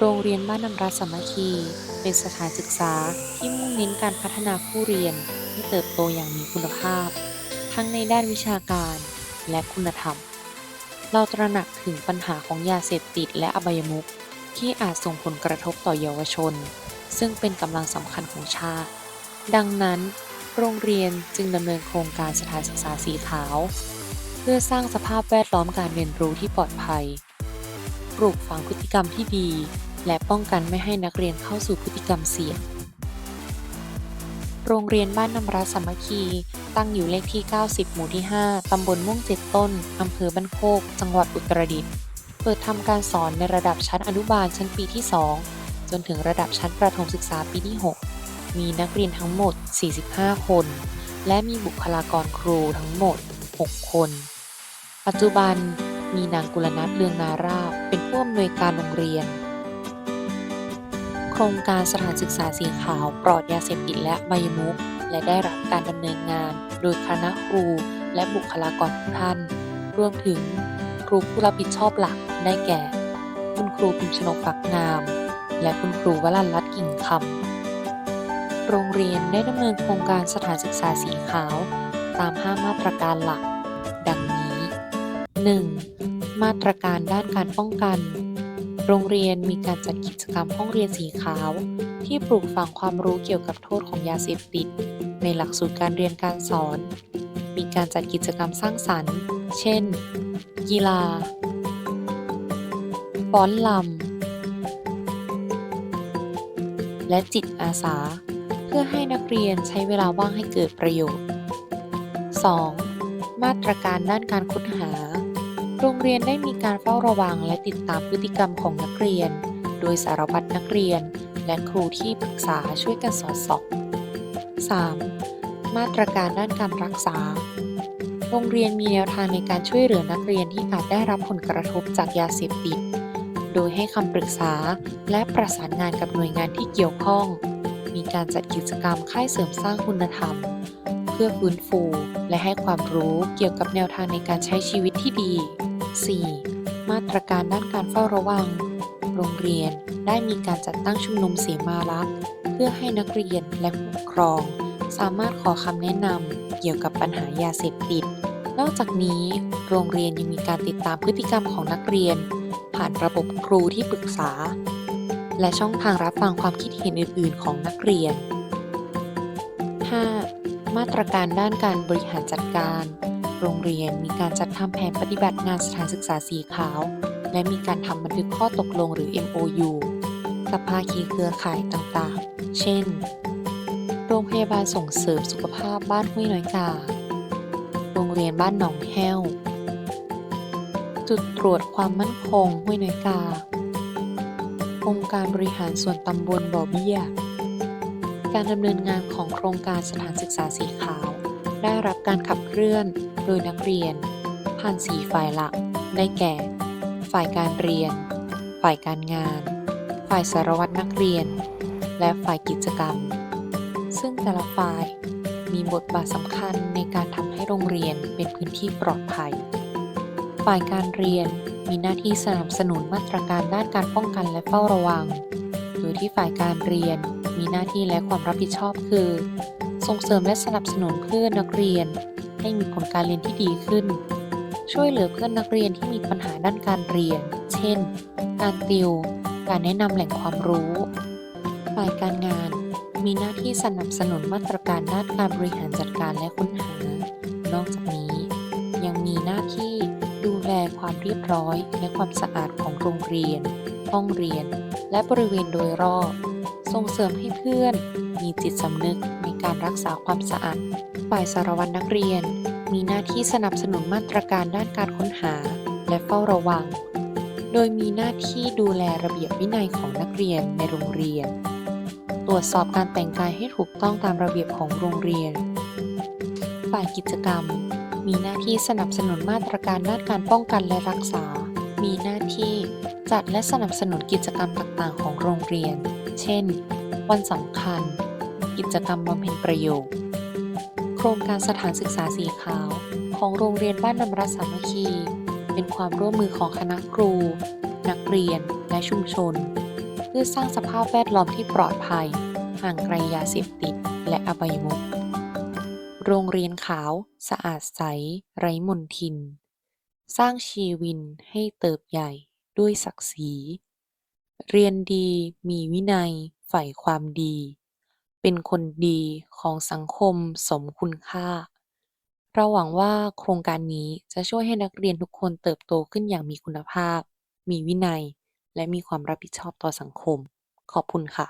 โรงเรียนบ้านนำรัสามัคคี เป็นสถานศึกษาที่มุ่งเน้นการพัฒนาผู้เรียนให้เติบโตอย่างมีคุณภาพ ทั้งในด้านวิชาการและคุณธรรม เราตระหนักถึงปัญหาของยาเสพติดและอบายมุขที่อาจส่งผลกระทบต่อเยาวชน ซึ่งเป็นกำลังสำคัญของชาติ ดังนั้น โรงเรียนจึงดำเนินโครงการสถานศึกษาสีขาว เพื่อสร้างสภาพแวดล้อมการเรียนรู้ที่ปลอดภัย ปลูกฝังพฤติกรรมที่ดี และป้องกันไม่ให้นักเรียนเข้าสู่พฤติกรรมเสี่ยง โรงเรียนบ้านนำรัฐสามัคคี ตั้งอยู่เลขที่ 90 หมู่ที่ 5 ตำบลม่วงเจ็ดต้น อำเภอบ้านโคก จังหวัดอุตรดิตถ์ เปิดทำการสอนในระดับชั้นอนุบาลชั้นปีที่ 2 จนถึงระดับชั้นประถมศึกษาปีที่ 6 มีนักเรียนทั้งหมด 45 คน และมีบุคลากรครูทั้งหมด 6 คน ปัจจุบันมีนางกุลนัทเลืองนาราบเป็นผู้อำนวยการโรงเรียน ครงการสถานศึกษาสีขาวปลอดยาเสพติดและใบายมุขและได้รับการดำเนินงาน โดยคณะครูและบุคลากรทุกท่าน รวมถึงครูผู้รับผิดชอบหลักได้แก่ คุณครูพิมชนกปักงาม และคุณครูวลันลัตน์กิ่งคำโรงเรียนได้ดำเนินโครงการสถานศึกษาสีขาว ตาม 5 มาตรการหลัก ดังนี้ 1. มาตรการด้านการป้องกัน โรงเรียนมีการจัดกิจกรรมห้องเรียนสีขาว ที่ปลูกฝังความรู้เกี่ยวกับโทษของยาเสพติด ในหลักสูตรการเรียนการสอน มีการจัดกิจกรรมสร้างสรรค์ เช่น กีฬาฟ้อนลำ และจิตอาสา เพื่อให้นักเรียนใช้เวลาว่างให้เกิดประโยชน์ 2. มาตรการด้านการค้นหา โรงเรียนได้มีการเฝ้าระวังและติดตามพฤติกรรมของนักเรียน โดยสารวัตรนักเรียน และครูที่ปรึกษาช่วยกันสอดส่อง 3. มาตรการด้านการรักษา โรงเรียนมีแนวทางในการช่วยเหลือนักเรียนที่อาจได้รับผลกระทบจากยาเสพติด โดยให้คำปรึกษาและประสานงานกับหน่วยงานที่เกี่ยวข้อง มีการจัดกิจกรรมค่ายเสริมสร้างคุณธรรม เพื่อฟื้นฟู และให้ความรู้เกี่ยวกับแนวทางในการใช้ชีวิตที่ดี 4. มาตรการด้านการเฝ้าระวัง โรงเรียนได้มีการจัดตั้งชุมนุมเสมารักษ์เพื่อให้นักเรียนและผู้ปกครอง สามารถขอคำแนะนำเกี่ยวกับปัญหายาเสพติด นอกจากนี้ โรงเรียนยังมีการติดตามพฤติกรรมของนักเรียน ผ่านระบบครูที่ปรึกษา และช่องทางรับฟังความคิดเห็นอื่น ๆ ของนักเรียน 5. มาตรการด้านการบริหารจัดการ โรงเรียนมีการจัดทำแผนปฏิบัติงานสถานศึกษาสีขาว และมีการทำบันทึกข้อตกลงหรือ MOU กับภาคีเครือข่ายต่างๆ เช่น โรงพยาบาลส่งเสริมสุขภาพบ้านห้วยน้อยกา โรงเรียนบ้านหนองแห้ว จุดตรวจความมั่นคงห้วยน้อยกา องค์การบริหารส่วนตำบลบ่อเบี้ย การดำเนินงานของโครงการสถานศึกษาสีขาว ได้รับการขับเคลื่อนโดยนักเรียน ผ่านสี่ฝ่ายหลัก ได้แก่ ฝ่ายการเรียน ฝ่ายการงาน ฝ่ายสารวัตรนักเรียน และฝ่ายกิจกรรม ซึ่งแต่ละฝ่ายมีบทบาทสำคัญในการทำให้โรงเรียนเป็นพื้นที่ปลอดภัย ฝ่ายการเรียนมีหน้าที่สนับสนุนมาตรการด้านการป้องกันและเฝ้าระวัง โดยที่ฝ่ายการเรียนมีหน้าที่และความรับผิดชอบคือ ส่งเสริมและสนับสนุนเพื่อนนักเรียน ให้มีผลการเรียนที่ดีขึ้น ช่วยเหลือเพื่อนนักเรียนที่มีปัญหาด้านการเรียน เช่น การติว การแนะนำแหล่งความรู้ ฝ่ายการงาน มีหน้าที่สนับสนุนมาตรการด้านการบริหารจัดการและค้นหา นอกจากนี้ ยังมีหน้าที่ดูแลความเรียบร้อยและความสะอาดของโรงเรียน ห้องเรียน และบริเวณโดยรอบ ส่งเสริมให้เพื่อน มีจิตสำนึกในการรักษาความสะอาด ฝ่ายสารวัตรนักเรียน มีหน้าที่สนับสนุนมาตรการด้านการค้นหา และเฝ้าระวัง โดยมีหน้าที่ดูแลระเบียบวินัยของนักเรียนในโรงเรียน ตรวจสอบการแต่งกายให้ถูกต้องตามระเบียบของโรงเรียน ฝ่ายกิจกรรม มีหน้าที่สนับสนุนมาตรการด้านการป้องกันและรักษา มีหน้าที่จัดและสนับสนุนกิจกรรมต่างๆ ของโรงเรียน เช่น วันสำคัญ กิจกรรมบำเพ็ญประโยชน์ โครงการสถานศึกษาสีขาว ของโรงเรียนบ้านนำรัสามัคคี เป็นความร่วมมือของคณะครู นักเรียน และชุมชน เพื่อสร้างสภาพแวดล้อมที่ปลอดภัย ห่างไกลยาเสพติด และอบายมุขโรงเรียนขาว สะอาดใส ไร้มลทิน สร้างชีวินให้เติบใหญ่ด้วยศักดิ์ศรี เรียนดีมีวินัย ใฝ่ความดี เป็นคนดีของสังคมสมคุณค่า เราหวังว่าโครงการนี้จะช่วยให้นักเรียนทุกคนเติบโตขึ้นอย่างมีคุณภาพ มีวินัย และมีความรับผิดชอบต่อสังคม ขอบคุณค่ะ